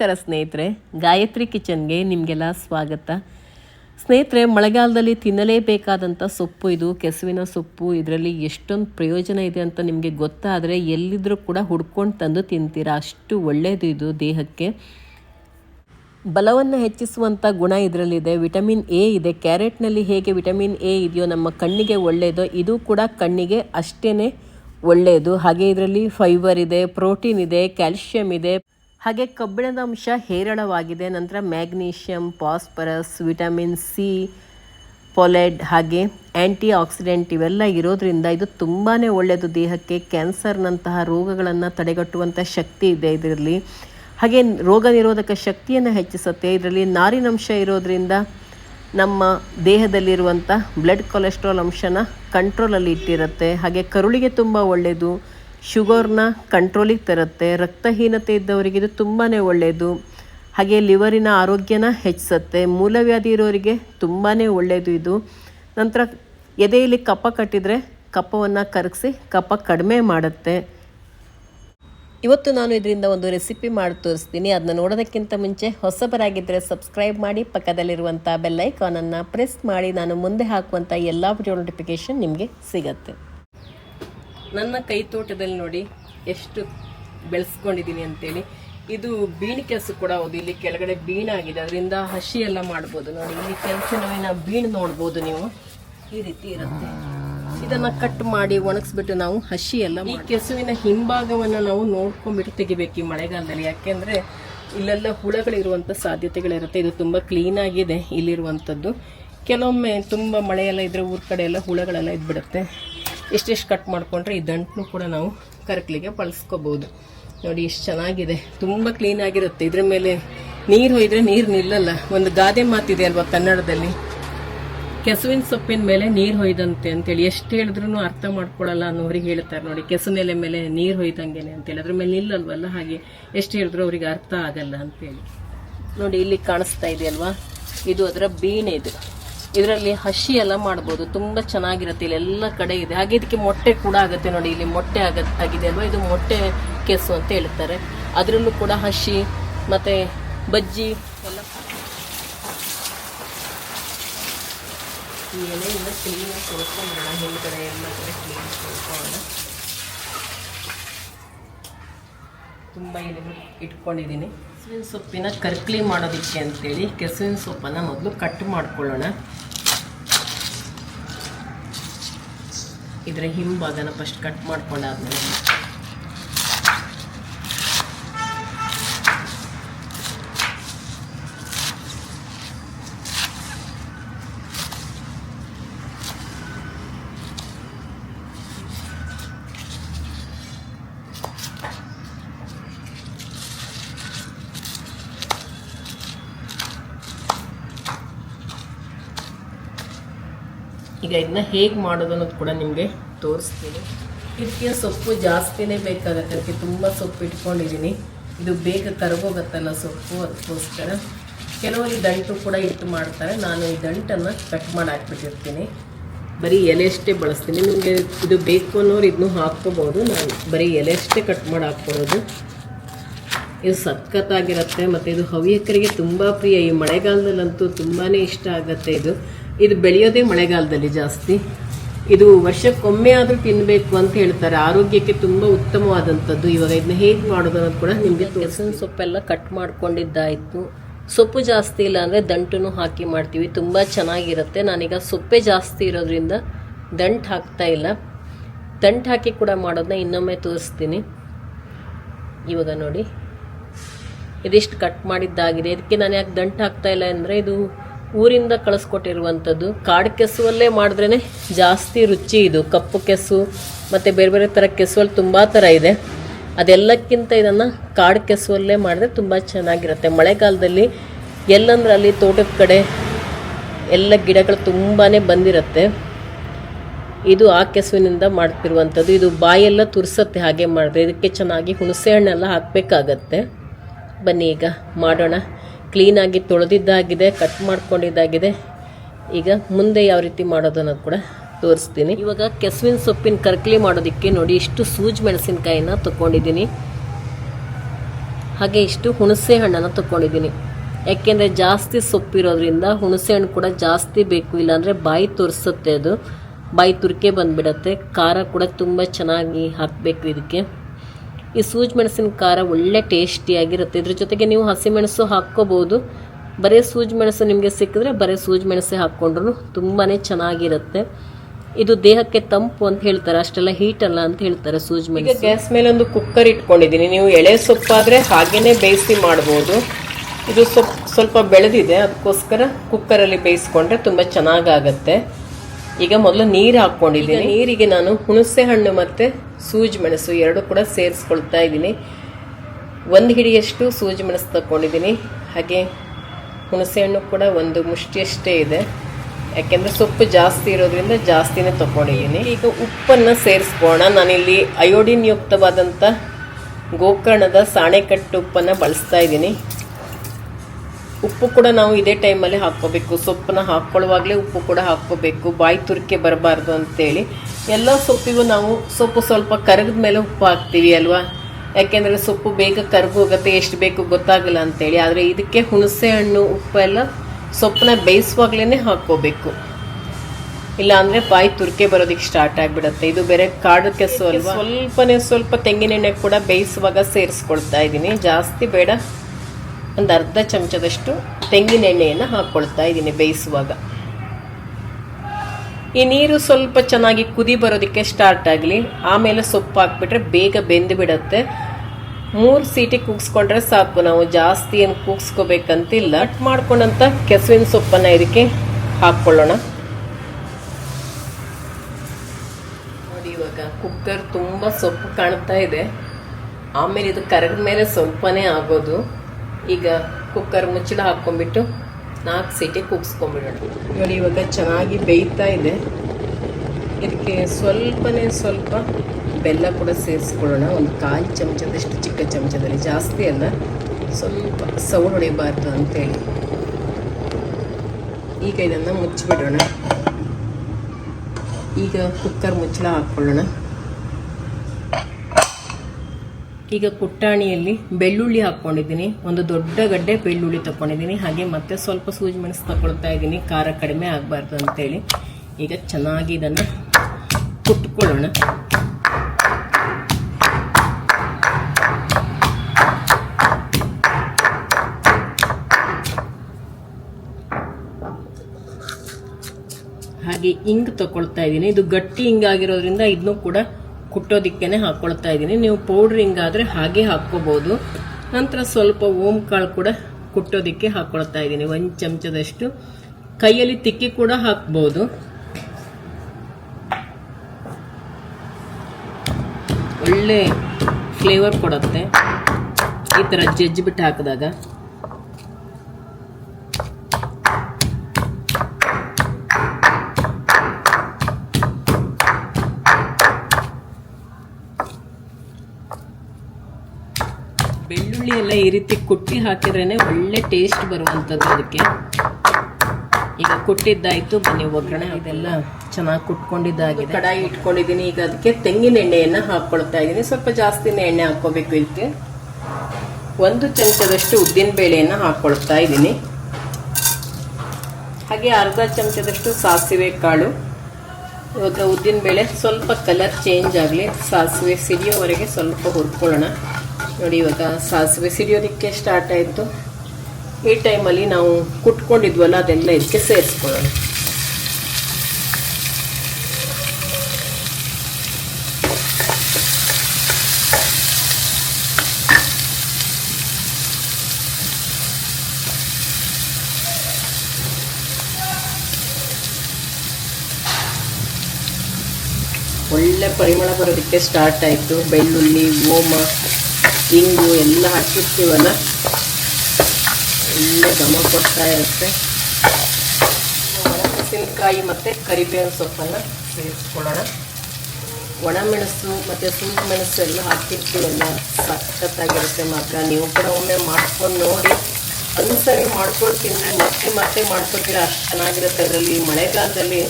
ನಮಸ್ಕಾರ ಸ್ನೇಹಿತರೆ, ಗಾಯತ್ರಿ ಕಿಚನ್ಗೆ ನಿಮಗೆಲ್ಲ ಸ್ವಾಗತ. ಸ್ನೇಹಿತರೆ, ಮಳೆಗಾಲದಲ್ಲಿ ತಿನ್ನಲೇಬೇಕಾದಂಥ ಸೊಪ್ಪು ಇದು, ಕೆಸುವಿನ ಸೊಪ್ಪು, ಇದರಲ್ಲಿ ಎಷ್ಟೊಂದು ಪ್ರಯೋಜನ ಇದೆ ಅಂತ ನಿಮಗೆ ಗೊತ್ತಾದರೆ ಎಲ್ಲಿದ್ದರೂ ಕೂಡ ಹುಡ್ಕೊಂಡು ತಂದು ತಿಂತೀರಾ? ಅಷ್ಟು ಒಳ್ಳೆಯದು ಇದು ದೇಹಕ್ಕೆ. ಬಲವನ್ನು ಹೆಚ್ಚಿಸುವಂಥ ಗುಣ ಇದರಲ್ಲಿದೆ, ವಿಟಮಿನ್ ಎ ಇದೆ. ಕ್ಯಾರೆಟ್ನಲ್ಲಿ ಹೇಗೆ ವಿಟಮಿನ್ ಎ ಇದೆಯೋ, ನಮ್ಮ ಕಣ್ಣಿಗೆ ಒಳ್ಳೆಯದೋ ಇದು ಕೂಡ ಕಣ್ಣಿಗೆ ಅಷ್ಟೇ ಒಳ್ಳೆಯದು ಹಾಗೆ ಇದರಲ್ಲಿ ಫೈಬರ್ ಇದೆ, ಪ್ರೋಟೀನ್ ಇದೆ, ಕ್ಯಾಲ್ಶಿಯಂ ಇದೆ. ಹಾಗೆ ಕಬ್ಬಿಣದ ಅಂಶ ಹೇರಳವಾಗಿದೆ. ನಂತರ ಮ್ಯಾಗ್ನೀಷಿಯಂ, ಫಾಸ್ಫರಸ್, ವಿಟಮಿನ್ ಸಿ, ಪೊಲೆಡ್ ಹಾಗೆ ಆ್ಯಂಟಿ ಆಕ್ಸಿಡೆಂಟ್ ಇವೆಲ್ಲ ಇರೋದ್ರಿಂದ ಇದು ತುಂಬಾ ಒಳ್ಳೆಯದು ದೇಹಕ್ಕೆ ಕ್ಯಾನ್ಸರ್ನಂತಹ ರೋಗಗಳನ್ನು ತಡೆಗಟ್ಟುವಂಥ ಶಕ್ತಿ ಇದೆ ಇದರಲ್ಲಿ. ಹಾಗೆ ರೋಗ ನಿರೋಧಕ ಶಕ್ತಿಯನ್ನು ಹೆಚ್ಚಿಸುತ್ತೆ. ಇದರಲ್ಲಿ ನಾರಿನಂಶ ಇರೋದ್ರಿಂದ ನಮ್ಮ ದೇಹದಲ್ಲಿರುವಂಥ ಬ್ಲಡ್ ಕೊಲೆಸ್ಟ್ರಾಲ್ ಅಂಶನ ಕಂಟ್ರೋಲಲ್ಲಿ ಇಟ್ಟಿರುತ್ತೆ. ಹಾಗೆ ಕರುಳಿಗೆ ತುಂಬ ಒಳ್ಳೆಯದು ಶುಗರ್ನ ಕಂಟ್ರೋಲಿಗೆ ತರುತ್ತೆ, ರಕ್ತಹೀನತೆ ಇದ್ದವರಿಗೆ ಇದು ತುಂಬಾ ಒಳ್ಳೆಯದು ಹಾಗೆ ಲಿವರಿನ ಆರೋಗ್ಯನ ಹೆಚ್ಚಿಸುತ್ತೆ, ಮೂಲವ್ಯಾಧಿ ಇರೋರಿಗೆ ತುಂಬಾ ಒಳ್ಳೆಯದು ಇದು. ನಂತರ ಎದೆಯಲ್ಲಿ ಕಪ್ಪ ಕಟ್ಟಿದರೆ ಕಪ್ಪವನ್ನು ಕರಗಿಸಿ ಕಪ್ಪ ಕಡಿಮೆ ಮಾಡುತ್ತೆ. ಇವತ್ತು ನಾನು ಇದರಿಂದ ಒಂದು ರೆಸಿಪಿ ಮಾಡಿ ತೋರಿಸ್ತೀನಿ ಅದನ್ನ ನೋಡೋದಕ್ಕಿಂತ ಮುಂಚೆ ಹೊಸಬರಾಗಿದ್ದರೆ ಸಬ್ಸ್ಕ್ರೈಬ್ ಮಾಡಿ ಪಕ್ಕದಲ್ಲಿರುವಂಥ ಬೆಲ್ಲೈಕಾನನ್ನು ಪ್ರೆಸ್ ಮಾಡಿ, ನಾನು ಮುಂದೆ ಹಾಕುವಂಥ ಎಲ್ಲ ವಿಡಿಯೋ ನೋಟಿಫಿಕೇಷನ್ ನಿಮಗೆ ಸಿಗತ್ತೆ. ನನ್ನ ಕೈ ತೋಟದಲ್ಲಿ ನೋಡಿ ಎಷ್ಟು ಬೆಳೆಸ್ಕೊಂಡಿದ್ದೀನಿ ಅಂತೇಳಿ. ಇದು ಬೀಣಿ ಕೆಲಸ ಕೂಡ ಹೌದು ಇಲ್ಲಿ ಕೆಳಗಡೆ ಬೀಣಾಗಿದೆ ಅದರಿಂದ ಹಸಿ ಎಲ್ಲ ಮಾಡ್ಬೋದು ನೋಡಿ. ಇಲ್ಲಿ ಕೆಲಸ ಬೀಣ್ ನೋಡ್ಬೋದು ನೀವು. ಈ ರೀತಿ ಇರುತ್ತೆ. ಇದನ್ನ ಕಟ್ ಮಾಡಿ ಒಣಗಿಸ್ಬಿಟ್ಟು ನಾವು ಹಸಿ ಎಲ್ಲ ಈ ಕೆಸುವಿನ ಹಿಂಭಾಗವನ್ನು ನಾವು ನೋಡ್ಕೊಂಡ್ಬಿಟ್ಟು ತೆಗಿಬೇಕು ಈ ಮಳೆಗಾಲದಲ್ಲಿ. ಯಾಕೆಂದ್ರೆ ಇಲ್ಲೆಲ್ಲ ಹುಳಗಳಿರುವಂಥ ಸಾಧ್ಯತೆಗಳಿರುತ್ತೆ. ಇದು ತುಂಬ ಕ್ಲೀನಾಗಿದೆ ಇಲ್ಲಿರುವಂಥದ್ದು ಕೆಲವೊಮ್ಮೆ ತುಂಬ ಮಳೆಯೆಲ್ಲ ಇದ್ದರೆ ಊರ ಕಡೆ ಎಲ್ಲ ಹುಳಗಳೆಲ್ಲ ಇದ್ಬಿಡುತ್ತೆ. ಎಷ್ಟೆಷ್ಟು ಕಟ್ ಮಾಡಿಕೊಂಡ್ರೆ ಈ ದಂಟನ್ನು ಕೂಡ ನಾವು ಕರ್ಕಲಿಗೆ ಬಳಸ್ಕೋಬೋದು. ನೋಡಿ, ಎಷ್ಟು ಚೆನ್ನಾಗಿದೆ. ತುಂಬ ಕ್ಲೀನಾಗಿರುತ್ತೆ ಇದ್ರ ಮೇಲೆ ನೀರು ಹೋಯ್ದ್ರೆ ನೀರು ನಿಲ್ಲಲ್ಲ. ಒಂದು ಗಾದೆ ಮಾತಿದೆ ಅಲ್ವಾ ಕನ್ನಡದಲ್ಲಿ? ಕೆಸುವಿನ ಸೊಪ್ಪಿನ ಮೇಲೆ ನೀರು ಹೊಯ್ದಂತೆ ಅಂತೇಳಿ. ಎಷ್ಟು ಹೇಳಿದ್ರು ಅರ್ಥ ಮಾಡ್ಕೊಳ್ಳಲ್ಲ ಅನ್ನೋರಿಗೆ ಹೇಳ್ತಾರೆ ನೋಡಿ. ಕೆಸುನೆಲೆ ಮೇಲೆ ನೀರು ಹೊಯ್ದಂಗೆನೆ ಅಂತೇಳಿ. ಅದ್ರ ಮೇಲೆ ನಿಲ್ಲಲ್ವಲ್ಲ? ಹಾಗೆ ಎಷ್ಟು ಹೇಳಿದ್ರು ಅವ್ರಿಗೆ ಅರ್ಥ ಆಗಲ್ಲ ಅಂತೇಳಿ. ನೋಡಿ, ಇಲ್ಲಿ ಕಾಣಿಸ್ತಾ ಇದೆ ಅಲ್ವಾ? ಇದು ಅದರ ಬೀಣೆ ಇದು. ಇದರಲ್ಲಿ ಹಸಿ ಎಲ್ಲ ಮಾಡ್ಬೋದು. ತುಂಬಾ ಚೆನ್ನಾಗಿರುತ್ತೆ. ಇಲ್ಲಿ ಎಲ್ಲ ಕಡೆ ಇದೆ. ಹಾಗೆ ಇದಕ್ಕೆ ಮೊಟ್ಟೆ ಕೂಡ ಆಗುತ್ತೆ ನೋಡಿ. ಇಲ್ಲಿ ಮೊಟ್ಟೆ ಆಗ, ಆಗಿದೆ ಅಲ್ವಾ? ಇದು ಮೊಟ್ಟೆ ಕೆಸು ಅಂತ ಹೇಳ್ತಾರೆ. ಅದರಲ್ಲೂ ಕೂಡ ಹಸಿ ಮತ್ತೆ ಬಜ್ಜಿ ಎಲ್ಲ ಎಲೆಯಿಂದ ಕ್ಲೀನಾಗಿ ತೊಳ್ಕೊಂಡ್ಬಿಡೋಣ ಹಿಂದ್ಗಡೆ ಎಲ್ಲ ಕಡೆ ಕ್ಲೀನ್ ತೊಳ್ಕೊಳ್ಳೋಣ ತುಂಬ ಎಲೆಗಳು ಇಟ್ಕೊಂಡಿದ್ದೀನಿ. ಕೆಸುವಿನ ಸೊಪ್ಪಿನ ಕರ್ಕಲಿ ಮಾಡೋದಕ್ಕೆ ಅಂತೇಳಿ ಕೆಸುವಿನ ಸೊಪ್ಪನ್ನು ಮೊದಲು ಕಟ್ ಮಾಡ್ಕೊಳ್ಳೋಣ. ಇದರ ಹಿಂಭಾಗನ ಫಸ್ಟ್ ಕಟ್ ಮಾಡ್ಕೊಂಡಾದ್ಮೇಲೆ ಈಗ ಇದನ್ನ ಹೇಗೆ ಮಾಡೋದು ಅನ್ನೋದು ಕೂಡ ನಿಮಗೆ ತೋರಿಸ್ತೀನಿ. ಇದಕ್ಕೆ ಸೊಪ್ಪು ಜಾಸ್ತಿನೇ ಬೇಕಾಗತ್ತೆ. ಅದಕ್ಕೆ ತುಂಬ ಸೊಪ್ಪು ಇಟ್ಕೊಂಡಿದ್ದೀನಿ. ಇದು ಬೇಗ ಕರಗೋಗತ್ತಲ್ಲ ಸೊಪ್ಪು, ಅದಕ್ಕೋಸ್ಕರ. ಕೆಲವರು ಈ ದಂಟು ಕೂಡ ಇಟ್ಟು ಮಾಡ್ತಾರೆ. ನಾನು ಈ ದಂಟನ್ನು ಕಟ್ ಮಾಡಿ ಹಾಕ್ಬಿಟ್ಟಿರ್ತೀನಿ. ಬರೀ ಎಲೆ ಅಷ್ಟೇ ಬಳಸ್ತೀನಿ. ನಿಮಗೆ ಇದು ಬೇಕು ಅನ್ನೋರು ಇದನ್ನು ಹಾಕ್ಕೋಬೋದು. ನಾನು ಬರೀ ಎಲೆ ಅಷ್ಟೇ ಕಟ್ ಮಾಡಿ ಹಾಕ್ಕೊಳ್ಳೋದು ಇದು ಸಖತ್ತಾಗಿರುತ್ತೆ. ಮತ್ತು ಇದು ಹವ್ಯಕರಿಗೆ ತುಂಬ ಪ್ರಿಯ. ಈ ಮಳೆಗಾಲದಲ್ಲಂತೂ ತುಂಬಾ ಇಷ್ಟ ಆಗುತ್ತೆ ಇದು. ಇದು ಬೆಳೆಯೋದೇ ಮಳೆಗಾಲದಲ್ಲಿ ಜಾಸ್ತಿ. ಇದು ವರ್ಷಕ್ಕೊಮ್ಮೆ ಆದರೂ ತಿನ್ನಬೇಕು ಅಂತ ಹೇಳ್ತಾರೆ. ಆರೋಗ್ಯಕ್ಕೆ ತುಂಬ ಉತ್ತಮವಾದಂಥದ್ದು. ಇವಾಗ ಇದನ್ನ ಹೇಗೆ ಮಾಡೋದು ಅನ್ನೋದು ಕೂಡ ನಿಮಗೆ ಕೆಸನ್ ಸೊಪ್ಪೆಲ್ಲ ಕಟ್ ಮಾಡ್ಕೊಂಡಿದ್ದಾಯಿತು. ಸೊಪ್ಪು ಜಾಸ್ತಿ ಇಲ್ಲ ಅಂದರೆ ದಂಟನ್ನು ಹಾಕಿ ಮಾಡ್ತೀವಿ. ತುಂಬ ಚೆನ್ನಾಗಿರುತ್ತೆ. ನಾನೀಗ ಸೊಪ್ಪೆ ಜಾಸ್ತಿ ಇರೋದ್ರಿಂದ ದಂಟು ಹಾಕ್ತಾ ಇಲ್ಲ. ದಂಟು ಹಾಕಿ ಕೂಡ ಮಾಡೋದನ್ನ ಇನ್ನೊಮ್ಮೆ ತೋರಿಸ್ತೀನಿ. ಇವಾಗ ನೋಡಿ. ಇದಿಷ್ಟು ಕಟ್ ಮಾಡಿದ್ದಾಗಿದೆ. ಇದಕ್ಕೆ ನಾನು ಯಾಕೆ ದಂಟು ಹಾಕ್ತಾ ಇಲ್ಲ ಅಂದರೆ ಇದು ಊರಿಂದ ಕಳಿಸ್ಕೊಟ್ಟಿರುವಂಥದ್ದು. ಕಾಡು ಕೆಸುವಲ್ಲೇ ಮಾಡಿದ್ರೇ ಜಾಸ್ತಿ ರುಚಿ ಇದು. ಕಪ್ಪು ಕೆಸು, ಮತ್ತು ಬೇರೆ ಬೇರೆ ಥರ ಕೆಸುವಲ್ಲಿ ತುಂಬ ಥರ ಇದೆ. ಅದೆಲ್ಲಕ್ಕಿಂತ ಇದನ್ನು ಕಾಡು ಕೆಸುವಲ್ಲೇ ಮಾಡಿದ್ರೆ ತುಂಬ ಚೆನ್ನಾಗಿರುತ್ತೆ. ಮಳೆಗಾಲದಲ್ಲಿ ಎಲ್ಲಂದ್ರೆ ಅಲ್ಲಿ ತೋಟದ ಕಡೆ ಎಲ್ಲ ಗಿಡಗಳು ತುಂಬಾ ಬಂದಿರುತ್ತೆ. ಇದು ಆ ಕೆಸುವಿನಿಂದ ಮಾಡ್ತಿರುವಂಥದ್ದು. ಇದು ಬಾಯೆಲ್ಲ ತುರ್ಸತ್ತೆ ಹಾಗೆ ಮಾಡಿದ್ರೆ. ಇದಕ್ಕೆ ಚೆನ್ನಾಗಿ ಹುಣಸೆ ಹಣ್ಣೆಲ್ಲ ಹಾಕಬೇಕಾಗತ್ತೆ. ಬನ್ನಿ ಈಗ ಮಾಡೋಣ. ಕ್ಲೀನಾಗಿ ತೊಳೆದಿದ್ದಾಗಿದೆ ಕಟ್ ಮಾಡ್ಕೊಂಡಿದ್ದಾಗಿದೆ. ಈಗ ಮುಂದೆ ಯಾವ ರೀತಿ ಮಾಡೋದು ಅನ್ನೋದು ಕೂಡ ತೋರಿಸ್ತೀನಿ. ಇವಾಗ ಕೆಸುವಿನ ಸೊಪ್ಪಿನ ಕರ್ಕಲಿ ಮಾಡೋದಕ್ಕೆ ನೋಡಿ, ಇಷ್ಟು ಸೂಜ್ ಮೆಣಸಿನ್ಕಾಯಿನ ತೊಗೊಂಡಿದ್ದೀನಿ ಹಾಗೆ ಇಷ್ಟು ಹುಣಸೆ ಹಣ್ಣನ್ನು ತೊಗೊಂಡಿದ್ದೀನಿ ಯಾಕೆಂದರೆ ಜಾಸ್ತಿ ಸೊಪ್ಪಿರೋದ್ರಿಂದ ಹುಣಸೆ ಹಣ್ಣು ಕೂಡ ಜಾಸ್ತಿ ಬೇಕು, ಇಲ್ಲಾಂದರೆ ಬಾಯಿ ತೋರಿಸುತ್ತೆ ಅದು. ಬಾಯಿ ತುರ್ಕೆ ಬಂದುಬಿಡತ್ತೆ. ಖಾರ ಕೂಡ ತುಂಬ ಚೆನ್ನಾಗಿ ಹಾಕಬೇಕು ಇದಕ್ಕೆ. ಈ ಸೂಜಿ ಮೆಣಸಿನ ಖಾರ ಒಳ್ಳೆ ಟೇಸ್ಟಿಯಾಗಿರುತ್ತೆ ಇದ್ರ ಜೊತೆಗೆ ನೀವು ಹಸಿಮೆಣಸು ಹಾಕ್ಕೋಬೋದು. ಬರೀ ಸೂಜಿ ಮೆಣಸು ನಿಮಗೆ ಸಿಕ್ಕಿದ್ರೆ ಬರೀ ಸೂಜಿ ಮೆಣಸೆ ಹಾಕ್ಕೊಂಡ್ರು ತುಂಬಾ ಚೆನ್ನಾಗಿರುತ್ತೆ. ಇದು ದೇಹಕ್ಕೆ ತಂಪು ಅಂತ ಹೇಳ್ತಾರೆ. ಅಷ್ಟೆಲ್ಲ ಹೀಟ್ ಅಲ್ಲ ಅಂತ ಹೇಳ್ತಾರೆ ಸೂಜಿ ಮೆಣಸು. ಗ್ಯಾಸ್ ಮೇಲೆ ಒಂದು ಕುಕ್ಕರ್ ಇಟ್ಕೊಂಡಿದ್ದೀನಿ. ನೀವು ಎಳೆ ಸೊಪ್ಪಾದರೆ ಹಾಗೇನೆ ಬೇಯಿಸಿ ಮಾಡ್ಬೋದು. ಇದು ಸೊಪ್ಪು ಸ್ವಲ್ಪ ಬೆಳೆದಿದೆ. ಅದಕ್ಕೋಸ್ಕರ ಕುಕ್ಕರಲ್ಲಿ ಬೇಯಿಸ್ಕೊಂಡ್ರೆ ತುಂಬ ಚೆನ್ನಾಗಾಗತ್ತೆ. ಈಗ ಮೊದಲು ನೀರು ಹಾಕ್ಕೊಂಡಿದ್ದೀನಿ. ನೀರಿಗೆ ನಾನು ಹುಣಸೆ ಹಣ್ಣು ಮತ್ತು ಸೂಜಿ ಮೆಣಸು ಎರಡು ಕೂಡ ಸೇರಿಸ್ಕೊಳ್ತಾ ಇದ್ದೀನಿ. ಒಂದು ಹಿಡಿಯಷ್ಟು ಸೂಜಿ ಮೆಣಸು ತಗೊಂಡಿದ್ದೀನಿ ಹಾಗೆ ಹುಣಸೆ ಹಣ್ಣು ಕೂಡ ಒಂದು ಮುಷ್ಟಿಯಷ್ಟೇ ಇದೆ. ಯಾಕೆಂದರೆ ಸೊಪ್ಪು ಜಾಸ್ತಿ ಇರೋದ್ರಿಂದ ಜಾಸ್ತಿನೇ ತಗೊಂಡಿದ್ದೀನಿ ಈಗ ಉಪ್ಪನ್ನು ಸೇರಿಸ್ಕೋಣ ನಾನಿಲ್ಲಿ ಅಯೋಡಿನ್ ಯುಕ್ತವಾದಂಥ ಗೋಕರ್ಣದ ಸಾಣೆಕಟ್ಟು ಉಪ್ಪನ್ನು ಬಳಸ್ತಾ ಇದ್ದೀನಿ. ಉಪ್ಪು ಕೂಡ ನಾವು ಇದೇ ಟೈಮಲ್ಲಿ ಹಾಕ್ಕೋಬೇಕು. ಸೊಪ್ಪನ್ನ ಹಾಕ್ಕೊಳ್ಳುವಾಗಲೇ ಉಪ್ಪು ಕೂಡ ಹಾಕ್ಕೋಬೇಕು. ಬಾಯಿ ತುರಿಕೆ ಬರಬಾರ್ದು ಅಂತೇಳಿ. ಎಲ್ಲ ಸೊಪ್ಪಿಗೂ ನಾವು ಸೊಪ್ಪು ಸ್ವಲ್ಪ ಕರಗದ ಮೇಲೆ ಉಪ್ಪು ಹಾಕ್ತೀವಿ ಅಲ್ವಾ? ಯಾಕೆಂದರೆ ಸೊಪ್ಪು ಬೇಗ ಕರಗೋಗುತ್ತೆ ಎಷ್ಟು ಬೇಕು ಗೊತ್ತಾಗಲ್ಲ ಅಂತೇಳಿ. ಆದರೆ ಇದಕ್ಕೆ ಹುಣಸೆ ಹಣ್ಣು ಉಪ್ಪು ಎಲ್ಲ ಸೊಪ್ಪನ್ನ ಬೇಯಿಸುವಾಗಲೇ ಹಾಕ್ಕೋಬೇಕು. ಇಲ್ಲ ಅಂದರೆ ಬಾಯಿ ತುರಿಕೆ ಬರೋದಕ್ಕೆ ಸ್ಟಾರ್ಟ್ ಆಗಿಬಿಡುತ್ತೆ. ಇದು ಬೇರೆ ಕಾಡು ಕೆಸು ಅಲ್ವಾ? ಸ್ವಲ್ಪನೇ ಸ್ವಲ್ಪ ತೆಂಗಿನೆಣ್ಣೆ ಕೂಡ ಬೇಯಿಸುವಾಗ ಸೇರಿಸ್ಕೊಳ್ತಾ ಇದ್ದೀನಿ. ಜಾಸ್ತಿ ಬೇಡ. ಒಂದು ಅರ್ಧ ಚಮಚದಷ್ಟು ತೆಂಗಿನ ಎಣ್ಣೆಯನ್ನು ಹಾಕ್ಕೊಳ್ತಾ ಇದ್ದೀನಿ ಬೇಯಿಸುವಾಗ. ಈ ನೀರು ಸ್ವಲ್ಪ ಚೆನ್ನಾಗಿ ಕುದಿ ಬರೋದಕ್ಕೆ ಸ್ಟಾರ್ಟ್ ಆಗಲಿ. ಆಮೇಲೆ ಸೊಪ್ಪು ಹಾಕ್ಬಿಟ್ರೆ ಬೇಗ ಬೆಂದು ಬಿಡುತ್ತೆ. ಮೂರು ಸೀಟಿ ಕೂಗಿಸ್ಕೊಂಡ್ರೆ ಸಾಕು. ನಾವು ಜಾಸ್ತಿ ಏನು ಕೂಗಿಸ್ಕೋಬೇಕಂತಿಲ್ಲ. ಕಟ್ ಮಾಡ್ಕೊಂಡಂಥ ಕೆಸುವಿನ ಸೊಪ್ಪನ್ನು ಇದಕ್ಕೆ ಹಾಕ್ಕೊಳ್ಳೋಣ. ನೋಡಿ ಇವಾಗ ಕುಕ್ಕರ್ ತುಂಬ ಸೊಪ್ಪು ಕಾಣ್ತಾ ಇದೆ. ಆಮೇಲೆ ಇದು ಕರಗಿದ ಮೇಲೆ ಸ್ವಲ್ಪನೇ ಆಗೋದು. ಈಗ ಕುಕ್ಕರ್ ಮುಚ್ಚಳ ಹಾಕ್ಕೊಂಡ್ಬಿಟ್ಟು ನಾಲ್ಕು ಸೀಟಿ ಕೂಗಿಸ್ಕೊಂಡ್ಬಿಡೋಣ. ನೋಡಿ, ಇವಾಗ ಚೆನ್ನಾಗಿ ಬೇಯ್ತಾ ಇದೆ. ಇದಕ್ಕೆ ಸ್ವಲ್ಪನೇ ಸ್ವಲ್ಪ ಬೆಲ್ಲ ಕೂಡ ಸೇರಿಸ್ಕೊಳ್ಳೋಣ. ಒಂದು ಕಾಲು ಚಮಚದಷ್ಟು, ಚಿಕ್ಕ ಚಮಚದಲ್ಲಿ. ಜಾಸ್ತಿ ಅಲ್ಲ, ಸ್ವಲ್ಪ ಸೌಂಡ್ ಹೊಡಿಬಾರ್ದು ಅಂತೇಳಿ. ಈಗ ಇದನ್ನು ಮುಚ್ಚಿಬಿಡೋಣ. ಈಗ ಕುಕ್ಕರ್ ಮುಚ್ಚಳ ಹಾಕ್ಕೊಳ್ಳೋಣ. ಈಗ ಪುಟ್ಟಾಣಿಯಲ್ಲಿ ಬೆಳ್ಳುಳ್ಳಿ ಹಾಕ್ಕೊಂಡಿದ್ದೀನಿ ಒಂದು ದೊಡ್ಡ ಗಡ್ಡೆ ಬೆಳ್ಳುಳ್ಳಿ ತಗೊಂಡಿದ್ದೀನಿ ಹಾಗೆ ಮತ್ತೆ ಸ್ವಲ್ಪ ಸೂಜಿ ಮೆಣಸು ತಗೊಳ್ತಾ ಇದ್ದೀನಿ. ಖಾರ ಕಡಿಮೆ ಆಗಬಾರ್ದು ಅಂತೇಳಿ. ಈಗ ಚೆನ್ನಾಗಿ ಇದನ್ನು ಕುಟ್ಕೊಳ್ಳೋಣ. ಹಾಗೆ ಇಂಗ್ ತಗೊಳ್ತಾ ಇದ್ದೀನಿ. ಇದು ಗಟ್ಟಿ ಇಂಗ್ ಆಗಿರೋದ್ರಿಂದ ಇದನ್ನು ಕೂಡ ಕುಟ್ಟೋದಿಕ್ಕೇನೆ ಹಾಕ್ಕೊಳ್ತಾ ಇದ್ದೀನಿ. ನೀವು ಪೌಡ್ರಿಂಗ್ ಆದರೆ ಹಾಗೆ ಹಾಕ್ಕೋಬೋದು. ನಂತರ ಸ್ವಲ್ಪ ಓಮ್ ಕಾಳು ಕೂಡ ಕುಟ್ಟೋದಿಕ್ಕೆ ಹಾಕ್ಕೊಳ್ತಾ ಇದ್ದೀನಿ. ಒಂದು ಚಮಚದಷ್ಟು. ಕೈಯಲ್ಲಿ ತಿಕ್ಕಿ ಕೂಡ ಹಾಕ್ಬೋದು. ಒಳ್ಳೆ ಫ್ಲೇವರ್ ಕೊಡುತ್ತೆ. ಈ ಥರ ಜಜ್ಜಿಬಿಟ್ಟು ಹಾಕಿದಾಗ. ಈ ರೀತಿ ಕುಟ್ಟಿ ಹಾಕಿದ್ರೇ ಒಳ್ಳೆ ಟೇಸ್ಟ್ ಬರುವಂಥದ್ದು ಅದಕ್ಕೆ. ಈಗ ಕುಟ್ಟಿದ್ದಾಯಿತು ಬನ್ನಿ ಒಗ್ಗರಣೆ ಇದೆಲ್ಲ ಚೆನ್ನಾಗಿ ಕುಟ್ಕೊಂಡಿದ್ದಾಗಿದೆ. ಕಡಾಯಿ ಇಟ್ಕೊಂಡಿದ್ದೀನಿ, ಈಗ ಅದಕ್ಕೆ ತೆಂಗಿನ ಎಣ್ಣೆಯನ್ನು ಹಾಕ್ಕೊಳ್ತಾ ಇದ್ದೀನಿ. ಸ್ವಲ್ಪ ಜಾಸ್ತಿನೇ ಎಣ್ಣೆ ಹಾಕ್ಕೋಬೇಕು ಇದಕ್ಕೆ. ಒಂದು ಚಮಚದಷ್ಟು ಉದ್ದಿನ ಬೇಳೆಯನ್ನು ಹಾಕ್ಕೊಳ್ತಾ ಇದ್ದೀನಿ. ಹಾಗೆ ಅರ್ಧ ಚಮಚದಷ್ಟು ಸಾಸಿವೆ ಕಾಳು. ಇವಾಗ ಉದ್ದಿನ ಬೇಳೆ ಸ್ವಲ್ಪ ಕಲರ್ ಚೇಂಜ್ ಆಗಲಿ, ಸಾಸಿವೆ ಸಿಡಿಯೋವರೆಗೆ ಸ್ವಲ್ಪ ಹುರ್ಕೊಳ್ಳೋಣ. ನೋಡಿ, ಇವಾಗ ಸಾಸಿವೆ ಸಿಡಿಯೋದಕ್ಕೆ ಸ್ಟಾರ್ಟ್ ಆಯಿತು. ಈ ಟೈಮಲ್ಲಿ ನಾವು ಕುಟ್ಕೊಂಡಿದ್ವಲ್ಲ, ಅದೆಲ್ಲ ಇದಕ್ಕೆ ಸೇರಿಸ್ಕೊಳ್ಳೋಣ. ಒಳ್ಳೆ ಪರಿಮಳ ಬರೋದಕ್ಕೆ ಸ್ಟಾರ್ಟ್ ಆಯಿತು. ಬೆಳ್ಳುಳ್ಳಿ ಓಮ ಇಂಗು ಎಲ್ಲ ಹಾಕಿರ್ತೀವಲ್ಲ? ಎಲ್ಲ ಘಮ ಕೊಡ್ತಾ ಇರುತ್ತೆ. ಒಣಮೆಣಸಿನಕಾಯಿ ಮತ್ತು ಕರಿಬೇವಿನ ಸೊಪ್ಪನ್ನು ಸೇರಿಸ್ಕೊಳ್ಳೋಣ ಒಣಮೆಣಸು ಮತ್ತು ಸೂಜಿ ಮೆಣಸು ಎಲ್ಲ ಹಾಕಿರ್ತೀವಲ್ಲ, ಸಖತ್ತಾಗಿರುತ್ತೆ ಮಾತ್ರ. ನೀವು ಕೂಡ ಒಮ್ಮೆ ಮಾಡ್ಕೊಂಡು ನೋಡಿ. ಒಂದ್ಸರಿ ಮಾಡ್ಕೊಂಡು ತಿಂದರೆ ಮತ್ತೆ ಮತ್ತೆ ಮಾಡ್ಕೊತೀರ. ಅಷ್ಟು ಚೆನ್ನಾಗಿರುತ್ತೆ ಅದರಲ್ಲಿ. ಮಳೆಗಾಲದಲ್ಲಿ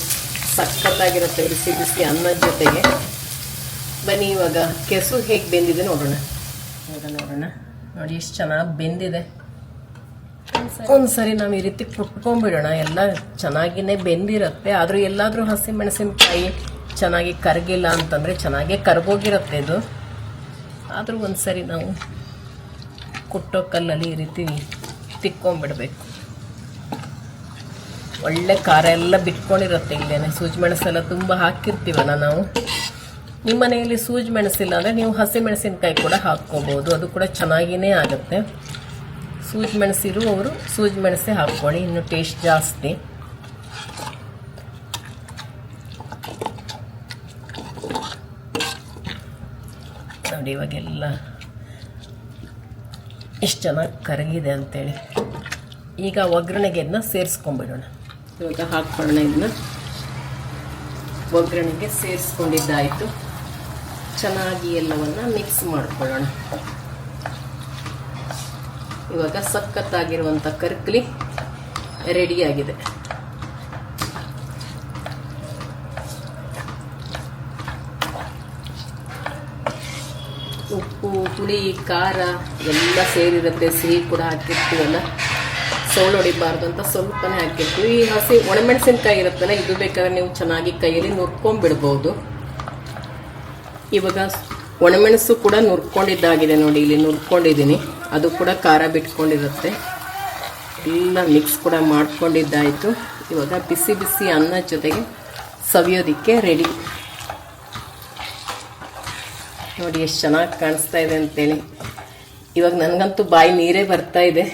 ಸಖತ್ತಾಗಿರುತ್ತೆ ಬಿಸಿ ಬಿಸಿ ಅನ್ನದ ಜೊತೆಗೆ. ಬನ್ನಿ ಇವಾಗ. ಕೆಸು ಹೇಗೆ ಬೆಂದಿದೆ ನೋಡೋಣ. ಇವಾಗ ನೋಡೋಣ. ನೋಡಿ ಎಷ್ಟು ಚೆನ್ನಾಗಿ ಬೆಂದಿದೆ. ಒಂದ್ಸರಿ ನಾವು ಈ ರೀತಿ ಕುಟ್ಕೊಂಡ್ಬಿಡೋಣ ಎಲ್ಲ ಚೆನ್ನಾಗಿನೇ ಬೆಂದಿರುತ್ತೆ. ಆದರೂ ಎಲ್ಲಾದರೂ ಹಸಿ ಮೆಣಸಿನಕಾಯಿ ಚೆನ್ನಾಗಿ ಕರಗಿಲ್ಲ ಅಂತಂದರೆ ಚೆನ್ನಾಗೇ ಕರಗೋಗಿರುತ್ತೆ ಇದು. ಆದರೂ ಒಂದ್ಸರಿ ನಾವು ಕುಟ್ಟೋ ಕಲ್ಲಲ್ಲಿ ಈ ರೀತಿ ತಿಕ್ಕೊಂಬಿಡ್ಬೇಕು ಒಳ್ಳೆ ಖಾರ ಎಲ್ಲ ಬಿಟ್ಕೊಂಡಿರುತ್ತೆ ಇಲ್ಲೇ ಸೂಜಿ ಮೆಣಸೆಲ್ಲ ತುಂಬ ಹಾಕಿರ್ತೀವಲ್ಲ ನಾವು. ನಿಮ್ಮ ಮನೆಯಲ್ಲಿ ಸೂಜಿ ಮೆಣಸಿಲ್ಲ ಅಂದರೆ ನೀವು ಹಸಿ ಮೆಣಸಿನಕಾಯಿ ಕೂಡ ಹಾಕ್ಕೋಬೋದು. ಅದು ಕೂಡ ಚೆನ್ನಾಗಿಯೇ ಆಗುತ್ತೆ. ಸೂಜಿ ಮೆಣಸಿರುವವರು ಸೂಜಿ ಮೆಣಸೇ ಹಾಕ್ಕೊಳ್ಳಿ. ಇನ್ನು ಟೇಸ್ಟ್ ಜಾಸ್ತಿ. ನೋಡಿ ಇವಾಗೆಲ್ಲ ಎಷ್ಟು ಚೆನ್ನಾಗಿ ಕರಗಿದೆ ಅಂತೇಳಿ. ಈಗ ಒಗ್ಗರಣೆಗೆ ಇದನ್ನ ಸೇರಿಸ್ಕೊಂಡ್ಬಿಡೋಣ ಇವಾಗ ಹಾಕ್ಕೊಳ್ಳೋಣ ಇದನ್ನ ಒಗ್ಗರಣೆಗೆ ಸೇರಿಸ್ಕೊಂಡಿದ್ದಾಯಿತು. ಚೆನ್ನಾಗಿ ಎಲ್ಲವನ್ನು ಮಿಕ್ಸ್ ಮಾಡ್ಕೊಳ್ಳೋಣ. ಇವಾಗ ಸಖತ್ತಾಗಿರುವಂಥ ಕರ್ಕಲಿ ರೆಡಿಯಾಗಿದೆ ಉಪ್ಪು, ಹುಳಿ, ಖಾರ ಎಲ್ಲ ಸೇರಿರುತ್ತೆ. ಸಿಹಿ ಕೂಡ ಹಾಕಿರ್ತೀವಲ್ಲ. ಸೌಳು ಹೊಡಿಬಾರ್ದು ಅಂತ ಸ್ವಲ್ಪನೇ ಹಾಕಿರ್ತೀವಿ. ಈ ಹಸಿ ಒಣಮೆಣಸಿನ್ಕಾಯಿ ಇರುತ್ತಲ್ಲ, ಇದು ಬೇಕಾದ್ರೆ ನೀವು ಚೆನ್ನಾಗಿ ಕೈಯಲ್ಲಿ ನುರ್ಕೊಂಡ್ಬಿಡ್ಬೋದು. ಇವಾಗ ಒಣಮೆಣಸು ಕೂಡ ನುರ್ಕೊಂಡಿದ್ದಾಗಿದೆ ನೋಡಿ, ಇಲ್ಲಿ ನುರ್ಕೊಂಡಿದ್ದೀನಿ. ಅದು ಕೂಡ ಖಾರ ಬಿಟ್ಕೊಂಡಿರುತ್ತೆ. ಎಲ್ಲ ಮಿಕ್ಸ್ ಕೂಡ ಮಾಡ್ಕೊಂಡಿದ್ದಾಯಿತು. ಇವಾಗ ಬಿಸಿ ಬಿಸಿ ಅನ್ನ ಜೊತೆಗೆ ಸವಿಯೋದಕ್ಕೆ ರೆಡಿ ನೋಡಿ, ಎಷ್ಟು ಚೆನ್ನಾಗಿ ಕಾಣಿಸ್ತಾ ಇದೆ ಅಂತೇಳಿ. ಇವಾಗ ನನಗಂತೂ ಬಾಯಿ ನೀರೇ ಬರ್ತಾ ಇದೆ.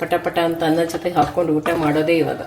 ಪಟ ಪಟ ಅಂತ ಅನ್ನ ಜೊತೆ ಹಾಕ್ಕೊಂಡು ಊಟ ಮಾಡೋದೇ ಇವಾಗ.